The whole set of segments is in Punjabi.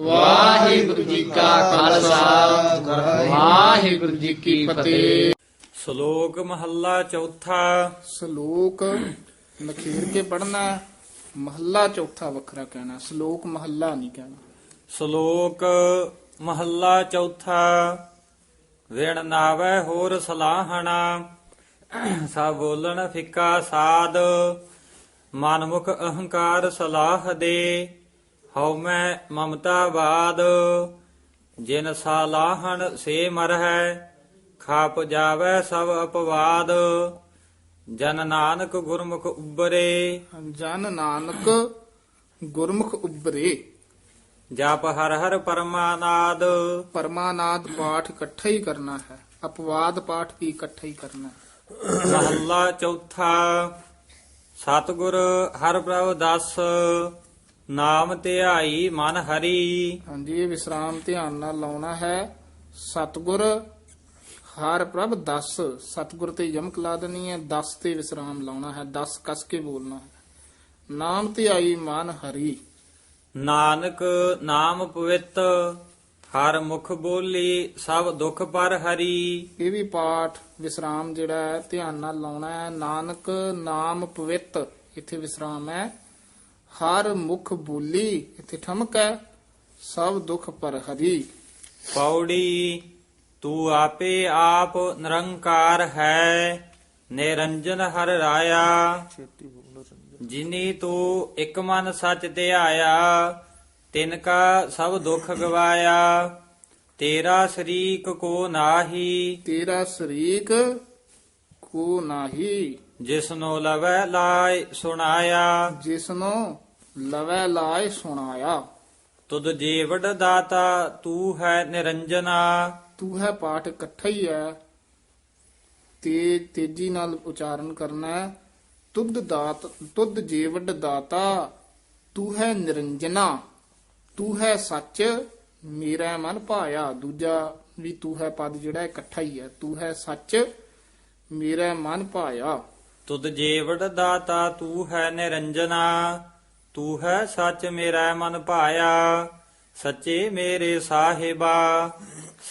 ਵਾਹਿਗੁਰੂ ਜੀ ਕਾ ਖਾਲਸਾ। ਵਾਹਿਗੁਰੂ ਜੀ ਕੀ ਫਤਿਹ। ਸ਼ਲੋਕ ਮਹੱਲਾ ਚੌਥਾ। ਸ਼ਲੋਕ ਨਖੇਰ ਕੇ ਪੜਨਾ ਮਹੱਲਾ ਚੌਥਾ ਵੱਖਰਾ ਕਹਿਣਾ ਸ਼ਲੋਕ ਮਹੱਲਾ ਨਹੀਂ ਕਹਿਣਾ। ਸ਼ਲੋਕ ਮਹੱਲਾ ਚੌਥਾ। ਵਿਣ ਨਾਵੈ ਹੋਰ ਸਲਾਹਣਾ। ਸਾ ਬੋਲਣ ਫਿੱਕਾ ਸਾਧ। ਮਨਮੁਖ ਅਹੰਕਾਰ ਸਲਾਹ ਦੇ। ਹਉ ਮੈਂ ਮਮਤਾ ਬਾਦ ਜਿਨ ਸਾਲਾਹਣ ਸੇ ਮਰਹਿ ਖਾਪ ਜਾਵੈ ਸਭ ਅਪਵਾਦ। ਜਨ ਨਾਨਕ ਗੁਰਮੁਖ ਉਬਰੇ ਜਨ ਨਾਨਕ ਗੁਰਮੁਖ ਉਬਰੇ ਜਪ ਹਰ ਹਰ ਪਰਮਾਨਾਦ। ਪਰਮਾਨਾਦ ਪਾਠ ਇਕੱਠਾ ਹੀ ਕਰਨਾ ਹੈ। ਅਪਵਾਦ ਪਾਠ ਵੀ ਇਕੱਠਾ ਹੀ ਕਰਨਾ ਹੈ। ਮਹੱਲਾ ਚੌਥਾ। ਸਤਿਗੁਰ ਹਰ ਪ੍ਰਭ ਦਸ। ਨਾਮ ਧਿਆਈ ਮਨ ਹਰੀ। ਹਾਂਜੀ ਇਹ ਵਿਸਰਾਮ ਧਿਆਨ ਨਾਲ ਲਾਉਣਾ ਹੈ। ਸਤਗੁਰ ਹਰ ਪ੍ਰਭ 10 ਸਤਗੁਰ ਤੇ ਯਮਕ ਲਾ ਦੇਣੀ ਹੈ 10 ਤੇ ਵਿਸਰਾਮ ਲਾਉਣਾ ਹੈ 10 ਕਸ ਕੇ ਬੋਲਣਾ ਹੈ। ਨਾਮ ਧਿਆਈ ਮਨ ਹਰੀ। ਨਾਨਕ ਨਾਮ ਪਵਿੱਤ ਹਰ ਮੁਖ ਬੋਲੀ ਸਭ ਦੁਖ ਪਰ ਹਰੀ। ਇਹ ਵੀ ਪਾਠ ਵਿਸਰਾਮ ਜਿਹੜਾ ਹੈ ਧਿਆਨ ਨਾਲ ਲਾਉਣਾ ਹੈ। ਨਾਨਕ ਨਾਮ ਪਵਿੱਤ ਇੱਥੇ ਵਿਸਰਾਮ ਹੈ। ਹਰ ਮੁਖ ਬੋਲੀ ਇੱਥੇ ਠਮਕ ਹੈ ਸਭ ਦੁੱਖ ਪਰ ਹਰੀ। ਪੌੜੀ ਤੂੰ ਆਪੇ ਆਪ ਨਿਰੰਕਾਰ ਹੈ ਨਿਰੰਜਨ ਹਰ ਰਾਇਆ। ਜਿਨੀ ਤੂੰ ਇੱਕ ਮਨ ਸੱਚ ਧਿਆਇਆ ਤਿਨ ਕਾ ਸਭ ਦੁੱਖ ਗਵਾਇਆ। ਤੇਰਾ ਸ਼ਰੀਕ ਕੋ ਨਾਹੀ। ਤੇਰਾ ਸ਼ਰੀਕ ਕੋ ਨਾਹੀ। ਜਿਸਨੋ ਲਵੈ ਲਾਇ ਸੁਣਾਇਆ। ਜਿਸਨੂੰ ਲਵੈ ਲਾਇ ਸੁਣਾਇਆ। ਤੁਧ ਜੀਵੜ ਦਾਤਾ ਤੂੰ ਹੈ ਨਿਰੰਜਨਾ। ਤੂੰ ਹੈ ਪਾਠ ਇਕੱਠਾ ਹੀ ਹੈ। ਤੇ ਤੇਜ਼ੀ ਨਾਲ ਉਚਾਰਨ ਕਰਨਾ ਹੈ। ਤੁਧ ਦਾਤ ਤੁਧ ਜੀਵਡ ਦਾਤਾ ਤੂੰ ਹੈ ਨਿਰੰਜਨਾ। ਤੂੰ ਹੈ ਸੱਚ ਮੇਰਾ ਮਨ ਭਾਇਆ। ਦੂਜਾ ਵੀ ਤੂੰ ਹੈ ਪਦ ਜਿਹੜਾ ਇਕੱਠਾ ਹੀ ਹੈ। ਤੂੰ ਹੈ ਸੱਚ ਮੇਰਾ ਮਨ ਭਾਇਆ। ਤੁਧ ਜੀਵੜ ਦਾਤਾ ਤੂੰ ਹੈ ਨਿਰੰਜਨਾ ਤੂੰ ਹੈ ਸੱਚ ਮੇਰਾ ਮਨ ਭਾਇਆ ਸੱਚੇ ਮੇਰੇ ਸਾਹਿਬਾ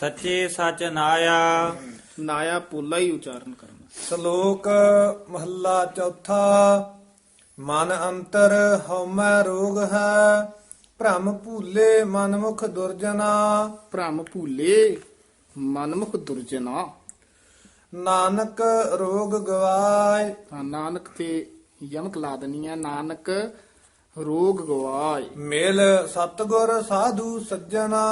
ਸੱਚੇ ਸੱਚ ਨਾਇਆ। ਨਾਇਆ ਪੋਲਾ ਹੀ ਉਚਾਰਨ ਕਰਨਾ। ਸ਼ਲੋਕ ਮਹੱਲਾ ਚੌਥਾ ਮਨ ਅੰਤਰ ਹਉਮੈ ਰੋਗ ਹੈ ਭ੍ਰਮ ਭੂਲੇ ਮਨਮੁਖ ਦੁਰਜਨਾ। ਭ੍ਰਮ ਭੂਲੇ ਮਨਮੁਖ ਦੁਰਜਨਾ। ਨਾਨਕ ਰੋਗ ਗਵਾਏ। ਤਾਂ ਨਾਨਕ ਤੇ ਯਮਕ ਲਾ ਹੈ ਨਾਨਕ ਰੋਗ ਗਵਾਏ। ਮਿਲ ਸਤਗੁਰ ਸਾਧੂ ਸੱਜਣਾ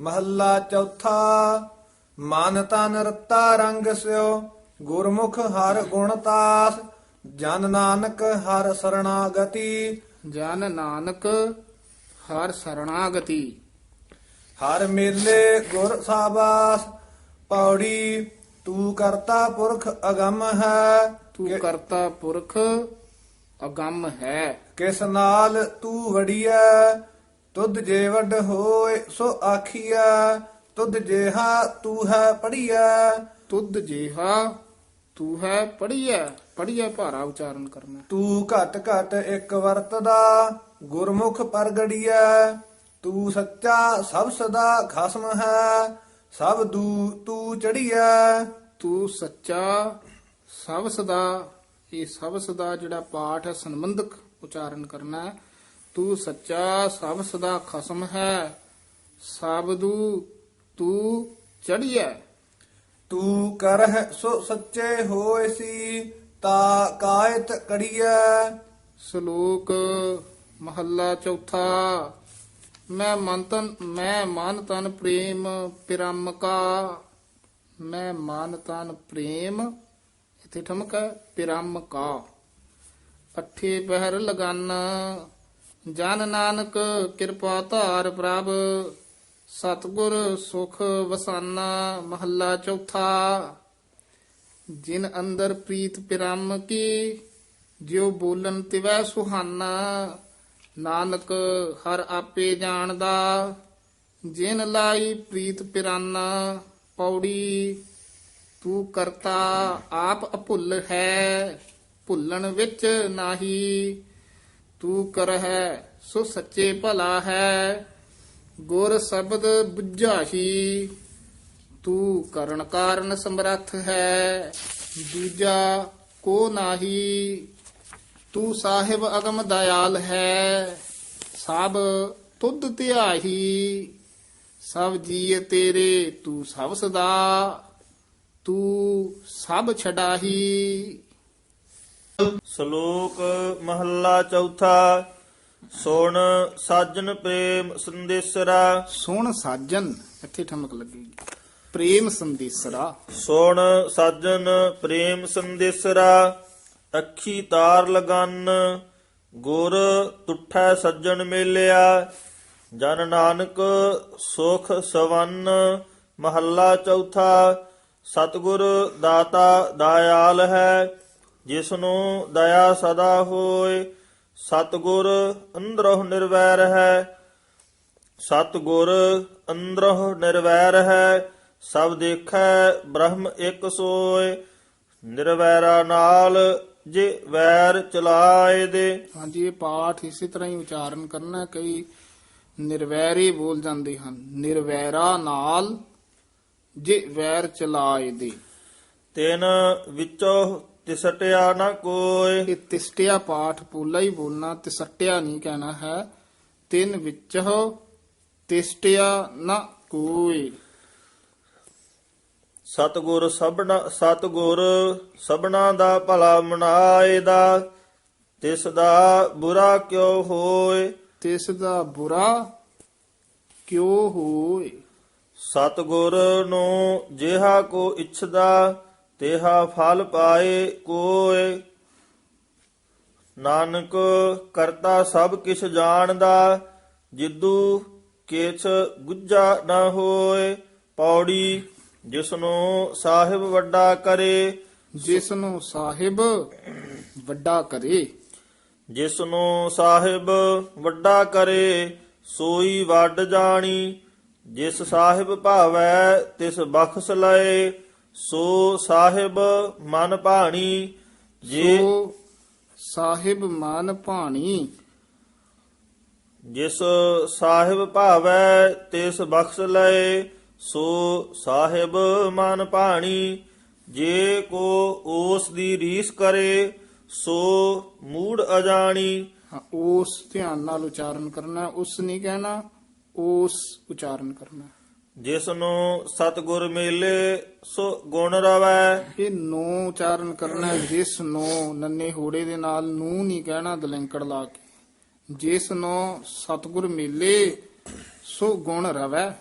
ਮਹੱਲਾ ਚੌਥਾ ਮਨ ਤਨ ਰਤਾ ਰੰਗ ਸਿਓ ਗੁਰਮੁਖ ਹਰ ਗੁਣ ਤਾਸ ਜਨ ਨਾਨਕ ਹਰ ਸਰਣਾਗਤੀ। ਜਨ ਨਾਨਕ ਹਰ ਸਰਣਾਗਤੀ। ਹਰ ਮੇਲੇ ਗੁਰ ਸਾਬਾਸ ਪੌੜੀ ਤੂੰ ਕਰਤਾ ਪੁਰਖ ਅਗੰਮ ਹੈ। ਤੂੰ ਕਰਤਾ ਪੁਰਖ ਅਗੰਮ ਹੈ। ਕਿਸ ਨਾਲ ਤੂੰ ਵੜੀਐ? ਤੁਧ ਜੇ ਵੱਡ ਹੋਏ ਸੋ ਆਖੀਐ। ਤੁਧ ਜੇਹਾ ਤੂੰ ਹੈ ਪੜੀਐ ਤੁਧ ਜੇਹਾ ਤੂੰ ਹੈ ਪੜੀਐ ਪੜੀਐ ਭਾਰਾ ਉਚਾਰਨ ਕਰਨਾ। ਤੂੰ ਘਟ ਘਟ ਇੱਕ ਵਰਤਦਾ ਗੁਰਮੁਖ ਪਰਗੜੀਐ ਤੂੰ ਸੱਚਾ ਸਭ ਸਦਾ ਖਸਮ ਹੈ। ਸਭ ਦੂ ਤੂੰ ਚੜੀਐ ਤੂੰ ਸੱਚਾ ਸਭ ਸਦਾ ਇਹ ਸਭ ਸਦਾ ਜਿਹੜਾ ਪਾਠ ਹੈ ਸੰਬੰਧਕ ਉਚਾਰਨ ਕਰਨਾ ਹੈ। ਤੂੰ ਸੱਚਾ ਸਭ ਸਦਾ ਖਸਮ ਹੈ। ਸਬਦੂ ਤੂੰ ਚੜੀਐ ਤੂੰ ਕਰਹਿ ਸੋ ਸੱਚੇ ਹੋਏ ਸੀ ਤਾ ਕਾਇਤ ਕੜੀਐ ਸ਼ਲੋਕ ਮਹੱਲਾ ਚੌਥਾ। ਮੈਂ ਮਨ ਤਨ, ਮੈਂ ਮਨ ਤਨ ਪ੍ਰੇਮ, ਪਿਰਮ ਕਾ। ਮੈਂ ਮਨ ਤਨ ਪ੍ਰੇਮ, ਇਥੇ ਠਮਕ ਹੈ ਅਠੇ ਪਹਿਰ ਲਗਨ, ਜਨ ਨਾਨਕ ਕਿਰਪਾ ਧਾਰ ਪ੍ਰਭ। ਸਤਗੁਰ ਸੁਖ ਵਸਾਨਾ, ਮਹੱਲਾ ਚੌਥਾ। ਜਿਨ ਅੰਦਰ ਪ੍ਰੀਤ ਪਿਰਮ ਕੀ, ਜਿਉ ਬੋਲਨ ਤਿਵੈ ਸੁਹਾਨਾ। ਨਾਨਕ ਹਰ ਆਪੇ ਜਾਣਦਾ, ਜਿਨ ਲਾਈ ਪ੍ਰੀਤ ਪਿਰਾਨਾ ਪੌੜੀ, ਤੂੰ ਕਰਤਾ ਆਪ ਅਭੁੱਲ ਹੈ, ਭੁੱਲਣ ਵਿੱਚ ਨਾਹੀ, ਤੂੰ ਕਰਹਿ ਸੋ ਸੱਚੇ ਭਲਾ ਹੈ, ਗੁਰ ਸ਼ਬਦ ਬੁਝਾਹੀ, ਤੂੰ ਕਰਨ ਕਾਰਨ ਸਮਰੱਥ ਹੈ, ਦੂਜਾ ਕੋ ਨਾਹੀ ਤੂੰ ਸਾਹਿਬ ਅਗਮ ਦਇਆਲ ਹੈ ਸਭ ਤੁਧ ਧਿਆਹੀ ਸਭ ਜੀਅ ਤੇਰੇ ਤੂੰ ਸਭ ਸਦਾ ਤੂੰ ਸਭ ਛਡਾਹੀ। ਸ਼ਲੋਕ ਮਹੱਲਾ ਚੌਥਾ ਸੁਣ ਸਾਜਨ ਪ੍ਰੇਮ ਸੰਦੇਸਰਾ। ਸੁਣ ਸਾਜਨ ਇੱਥੇ ਠਮਕ ਲੱਗੇਗੀ ਪ੍ਰੇਮ ਸੰਦੇਸਰਾ। ਸੁਣ ਸਾਜਨ ਪ੍ਰੇਮ ਸੰਦੇਸਰਾ। ਅੱਖੀ ਤਾਰ ਲਗਨ, ਗੁਰ ਤੁਠੈ ਸੱਜਣ ਮੇਲਿਆ। ਜਨ ਨਾਨਕ ਸੁਖ ਸਵੰਨ, ਮਹੱਲਾ ਚੌਥਾ, ਸਤਿਗੁਰ ਦਾਤਾ ਦਇਆਲ ਹੈ। ਜਿਸ ਨੂੰ ਦਇਆ ਸਦਾ ਹੋਏ, ਸਤਿਗੁਰ ਅੰਦਰੋਂ ਨਿਰਵੈਰ ਹੈ। ਸਤਿਗੁਰ ਅੰਦਰੋਂ ਨਿਰਵੈਰ ਹੈ, ਸਭ ਦੇਖੈ ਬ੍ਰਹਮ ਇੱਕ ਸੋਏ। ਨਿਰਵੈਰਾ ਨਾਲ ਜੇ ਵੈਰ ਚਲਾਏ ਦੇ। ਹਾਂਜੀ ਇਹ ਪਾਠ ਇਸੇ ਤਰ੍ਹਾਂ ਹੀ ਉਚਾਰਨ ਕਰਨਾ ਕਈ ਨਿਰਵੈਰੀ ਬੋਲ ਜਾਂਦੇ ਹਨ। ਨਿਰਵੈਰਾ ਨਾਲ ਜੇ ਵੈਰ ਚਲਾਏ ਦੇ। ਤਿਨ ਵਿੱਚੋਂ ਤਿਸਟਿਆ ਨਾ ਕੋਏ ਇਹ ਤਿਸਟਿਆ ਪਾਠ ਪੂਲਾ ਹੀ ਬੋਲਣਾ ਤਿਸਟਿਆ ਨਹੀਂ ਕਹਿਣਾ ਹੈ। ਤਿੰਨ ਵਿੱਚ ਤਿਸਟਿਆ ਨਾ ਕੋਈ। ਸਤਿਗੁਰ ਸਭਨਾ ਸਤਿਗੁਰ ਸਭਨਾ ਦਾ ਭਲਾ ਮਨਾਏ ਦਾ ਤਿਸ ਦਾ ਬੁਰਾ ਕਿਉ ਹੋਏ? ਤਿਸ ਦਾ ਬੁਰਾ ਕਿਉ ਹੋਏ? ਸਤਿਗੁਰ ਨੂੰ ਜਿਹਾ ਕੋ ਇਛਦਾ ਤੇਹਾ ਫਲ ਪਾਏ ਕੋਏ। ਨਾਨਕ ਕਰਤਾ ਸਭ ਕਿਛ ਜਾਣਦਾ ਜਿੱਦੂ ਕਿਛ ਗੁੱਜਾ ਨਾ ਹੋਏ। ਪੌੜੀ ਜਿਸ ਨੂੰ ਸਾਹਿਬ ਵੱਡਾ ਕਰੇ। ਜਿਸ ਨੂੰ ਸਾਹਿਬ ਵੱਡਾ ਕਰੇ। ਜਿਸ ਨੂੰ ਸਾਹਿਬ ਵੱਡਾ ਕਰੇ ਸੋਈ ਵੱਡ ਜਾਣੀ। ਜਿਸ ਸਾਹਿਬ ਭਾਵੈ ਤਿਸ ਬਖਸ਼ ਲਏ। ਸੋ ਸਾਹਿਬ ਮਨ ਭਾਣੀ। ਜੇ ਸਾਹਿਬ ਮਨ ਭਾਣੀ। ਜਿਸ ਸਾਹਿਬ ਭਾਵੈ ਤਿਸ ਬਖਸ਼ ਲਏ। ਸੋ ਸਾਹਿਬ ਮਨ ਭਾਣੀ ਜੇ ਕੋ ਉਸ ਦੀ ਰੀਸ ਕਰੇ ਸੋ ਮੂੜ ਅਜਾਣੀ। ਹਾਂ, ਉਸ ਧਿਆਨ ਨਾਲ ਉਚਾਰਨ ਕਰਨਾ ਉਸ ਨਹੀਂ ਕਹਿਣਾ ਉਸ ਉਚਾਰਨ ਕਰਨਾ। ਜਿਸ ਨੂੰ ਸਤਿਗੁਰ ਮੇਲੇ ਸੋ ਗੁਣ ਰਵੈ। ਇਹ ਨੂੰ ਉਚਾਰਨ ਕਰਨਾ ਹੈ, ਜਿਸ ਨੂੰ ਨੰਨੇ ਹੋੜੇ ਦੇ ਨਾਲ ਨੂੰ ਨਹੀਂ ਕਹਿਣਾ ਦਲੰਕੜ ਲਾ ਕੇ। ਜਿਸ ਨੂੰ ਸਤਿਗੁਰ ਮਿਲੇ ਸੋ ਗੁਣ ਰਵੈ।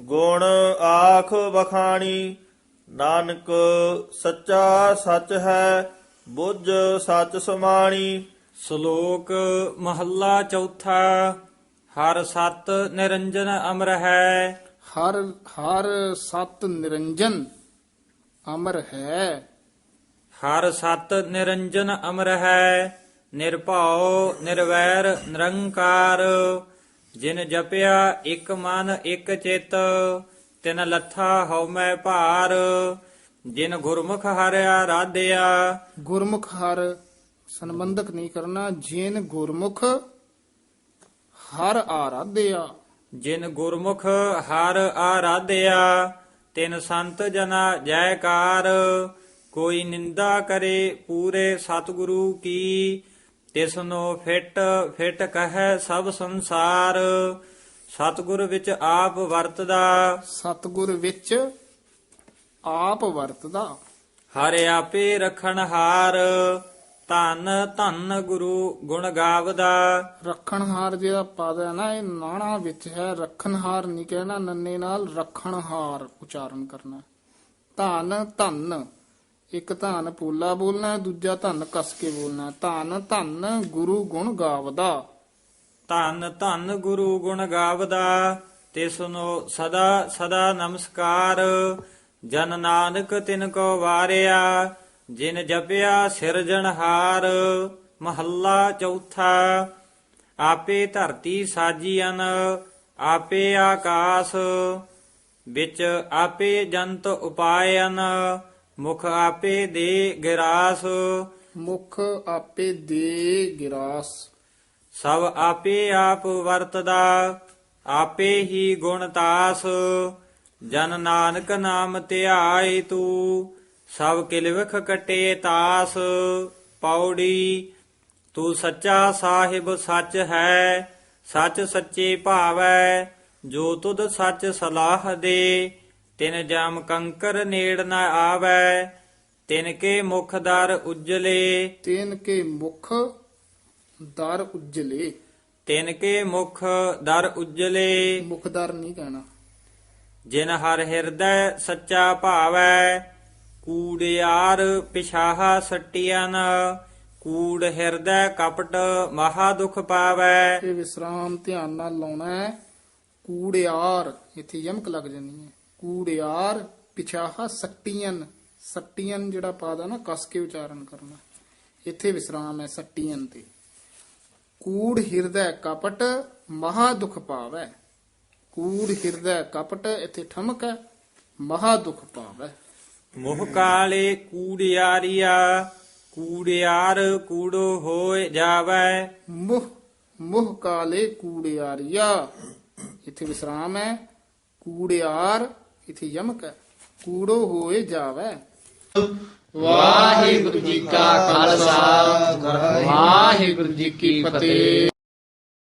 ਗੁਣ ਆਖ ਬਖਾਣੀ ਨਾਨਕ ਸੱਚਾ ਸੱਚ ਹੈ ਬੁੱਝ ਸੱਚ ਸਮਾਣੀ। ਸ਼ਲੋਕ ਮਹੱਲਾ ਚੌਥਾ ਹਰ ਸਤ ਨਿਰੰਜਨ ਅਮਰ ਹੈ। ਹਰ ਹਰ ਸਤ ਨਿਰੰਜਨ ਅਮਰ ਹੈ। ਹਰ ਸਤ ਨਿਰੰਜਨ ਅਮਰ ਹੈ ਨਿਰਭਉ ਨਿਰਵੈਰ ਨਿਰੰਕਾਰ। ਜਿਨ ਜਪਿਆ ਇੱਕ ਮਨ ਇੱਕ ਚਿਤ ਤਿਨ ਲੱਥਾ ਹਉ ਮੈਂ ਭਾਰ। ਜਿਨ ਗੁਰਮੁਖ ਹਰਿਆ ਰਾਧਿਆ। ਗੁਰਮੁਖ ਹਰ ਸੰਬੰਧਕ ਨਹੀਂ ਕਰਨਾ ਜਿਨ ਗੁਰਮੁਖ ਹਰ ਆਰਾਧਿਆ। ਜਿਨ ਗੁਰਮੁਖ ਹਰ ਆਰਾਧਿਆ ਤਿਨ ਸੰਤ ਜਨਾ ਜੈਕਾਰ। ਕੋਈ ਨਿੰਦਾ ਕਰੇ ਪੂਰੇ ਸਤਿਗੁਰੂ ਕੀ ਤਿਸਨੋ ਫਿਟ ਫਿਟ ਕਹੈ ਸਭ ਸੰਸਾਰ ਸਤਿਗੁਰ ਵਿੱਚ ਆਪ ਵਰਤਦਾ। ਸਤਿਗੁਰ ਵਿੱਚ ਆਪ ਵਰਤਦਾ। ਹਰ ਆਪੇ ਰਖਣ ਹਾਰ ਧੰਨ ਧੰਨ ਗੁਰੂ ਗੁਣ ਗਾਵਦਾ। ਰੱਖਣਹਾਰ ਜਿਹੜਾ ਪਦ ਹੈ ਨਾ ਇਹ ਨਾਣਾ ਵਿੱਚ ਹੈ। ਰੱਖਣਹਾਰ ਨਹੀਂ ਕਹਿਣਾ ਨੰਨੇ ਨਾਲ ਰੱਖਣਹਾਰ ਉਚਾਰਨ ਕਰਨਾ। ਧੰਨ ਧੰਨ। ਇੱਕ ਧਨ ਪੋਲਾ ਬੋਲਣਾ, ਦੂਜਾ ਧੰਨ ਕਸ ਕੇ ਬੋਲਣਾ। ਧੰਨ ਧੰਨ ਗੁਰੂ ਗੁਣ ਗਾਵਦਾ। ਧੰਨ ਧੰਨ ਗੁਰੂ ਗੁਣ ਗਾਵਦਾ ਤਿਸਨੋ ਸਦਾ ਸਦਾ ਨਮਸਕਾਰ। ਜਨ ਨਾਨਕ ਤਿਨ ਕੋ ਵਾਰਿਆ, ਜਿਨ ਜਪਿਆ ਸਿਰਜਣਹਾਰ ਮਹੱਲਾ ਚੌਥਾ, ਆਪੇ ਧਰਤੀ ਸਾਜੀਅਨ ਆਪੇ ਆਕਾਸ। ਵਿੱਚ ਆਪੇ ਜੰਤ ਉਪਾਇਨ ਮੁਖ ਆਪੇ ਦੇ ਗਿਰਾਸ। ਮੁਖ ਆਪੇ ਦੇ ਗਿਰਾਸ। ਸਭ ਆਪੇ ਆਪ ਵਰਤਦਾ ਆਪੇ ਹੀ ਗੁਣ ਤਾਸ। ਜਨ ਨਾਨਕ ਨਾਮ ਧਿਆਏ ਤੂੰ ਸਭ ਕਿਲਵਖ ਕਟੇ ਤਾਸ। ਪੌੜੀ ਤੂੰ ਸੱਚਾ ਸਾਹਿਬ ਸੱਚ ਹੈ ਸੱਚ ਸੱਚੇ ਭਾਵੈ ਜੋ ਤੁਧ ਸੱਚ ਸਲਾਹ ਦੇ। ਤਿਨ ਜਮ ਕੰਕਰ ਨੇੜ ਨ ਆਵੈ ਤਿਨ ਕੇ ਮੁਖ ਦਰ ਉਜਲੇ। ਤੇਨ ਕੇ ਮੁਖ ਦਰ ਉਜਲੇ। ਤਿਨ ਕੇ ਮੁਖ ਦਰ ਉਜਲੇ। ਮੁਖਦਰ ਨਹੀਂ ਕਹਿਣਾ। ਜਿਨ ਹਰ ਹਿਰਦੈ ਸੱਚਾ ਭਾਵੈ ਕੂੜਿਆਰ ਪਿਛਾਹਾ ਸੱਟੀਆਂ ਕੂੜ ਹਿਰਦੈ ਕਪਟ ਮਹਾ ਦੁਖ ਪਾਵੈ। ਇਹ ਵਿਸਰਾਮ ਧਿਆਨ ਨਾਲ ਲਾਉਣਾ ਹੈ। ਕੂੜਿਆਰ ਇੱਥੇ ਯਮਕ ਲੱਗ ਜਾਣੀ ਹੈ। ਕੂੜਿਆਰ ਪਿਛਾਹਾ ਸੱਟੀਆਂ ਸੱਟੀਆਂ ਜਿਹੜਾ ਪਾਦਾ ਨਾ ਕਸ ਕੇ ਉਚਾਰਨ ਕਰਨਾ। ਇੱਥੇ ਵਿਸਰਾਮ ਹੈ ਸੱਟੀਆਂ ਤੇ। ਕੂੜ ਹਿਰਦੈ ਕਪਟ ਮਹਾ ਦੁਖ ਪਾਵੈ। ਕੂੜ ਹਿਰਦੈ ਕਪਟ ਇੱਥੇ ਠਮਕ ਹੈ ਮਹਾ ਦੁਖ ਪਾਵੈ। ਮੁਹ ਕਾਲੇ ਕੂੜਿਆਰੀਆ ਕੂੜਿਆਰ ਕੂੜੋ ਹੋਏ ਜਾਵੈ। ਮੁਹ ਮੁਹ ਕਾਲੇ ਕੂੜਿਆਰੀਆ। ਇੱਥੇ ਵਿਸਰਾਮ ਹੈ ਕੂੜਿਆਰ ਇਥੇ ਯਮਕ ਕੂੜੋ ਹੋਏ ਜਾਵੈ। ਵਾਹਿਗੁਰੂ ਜੀ ਕਾ ਖਾਲਸਾ। ਵਾਹਿਗੁਰੂ ਜੀ ਕੀ ਫਤਿਹ।